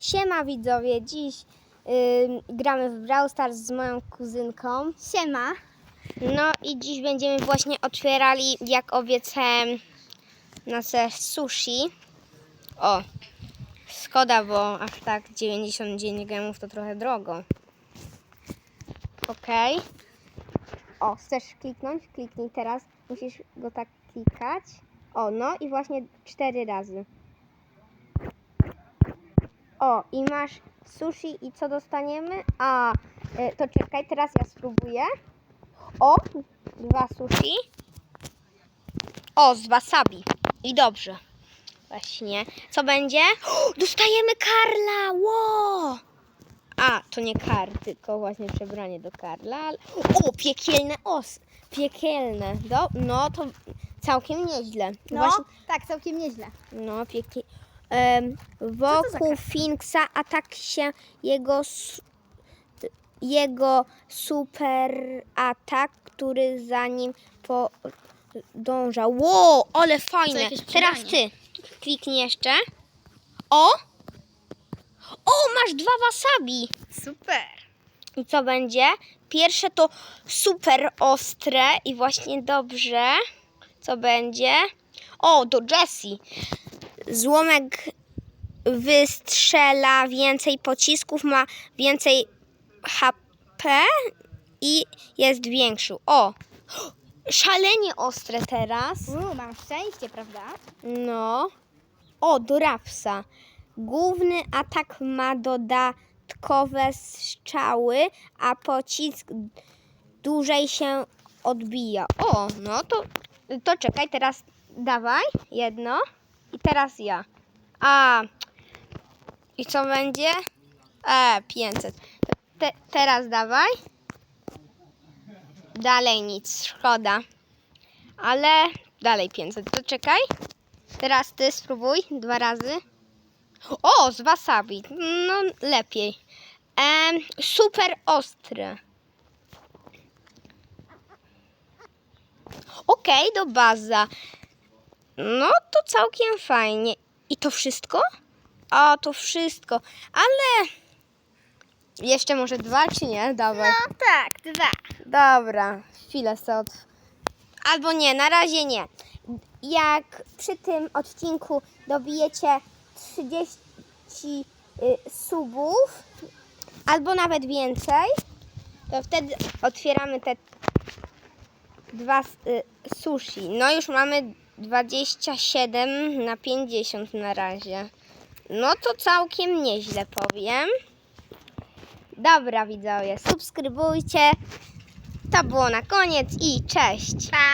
Siema widzowie, dziś ym, gramy w Brawl Stars z moją kuzynką. Siema. No i dziś będziemy właśnie otwierali jak obiecę nasze sushi. O, szkoda, bo aż tak 99 gemów to trochę drogo. Okej. O, chcesz kliknąć? Kliknij teraz. Musisz go tak klikać. O, no i właśnie cztery razy. O, i masz sushi i co dostaniemy? A, y, to czekaj, teraz ja spróbuję. O, dwa sushi. O, z wasabi. I dobrze. Właśnie. Co będzie? O, dostajemy Karla! Ło! A, to nie kar, tylko właśnie przebranie do Karla. O, piekielne os. Piekielne. Do, no, to całkiem nieźle. No, Właśnie, tak, całkiem nieźle. no, piekie... Wokół? Finksa atak się jego jego super atak, który za nim podąża. Ło, ale fajne. Teraz ty. Kliknij jeszcze. O! O, masz dwa wasabi. Super. I co będzie? Pierwsze to super ostre i właśnie dobrze. Co będzie? O, do Jessie. Złomek wystrzela więcej pocisków, ma więcej HP i jest większy. O, szalenie ostre teraz. Mam szczęście, prawda? No. O, do Rapsa. Główny atak ma dodatkowe strzały, a pocisk dłużej się odbija. O, no to, to czekaj, teraz dawaj jedno i teraz ja. A, i co będzie? E, 500. Te, teraz dawaj. Dalej nic, szkoda. Ale dalej 500. To czekaj. Teraz ty spróbuj dwa razy. O, z wasabi. No, lepiej. Em, super ostre. Okej, do baza. No, to całkiem fajnie. I to wszystko? A, to wszystko. Ale... Jeszcze może dwa, czy nie? Dawaj. No tak, dwa. Dobra, chwilę sobie od... Albo nie, na razie nie. Jak przy tym odcinku dobijecie 30 y, subów, albo nawet więcej, to wtedy otwieramy te dwa y, sushi. No już mamy 27 na 50 na razie. No to całkiem nieźle powiem. Dobra widzowie, subskrybujcie. To było na koniec i cześć. Pa.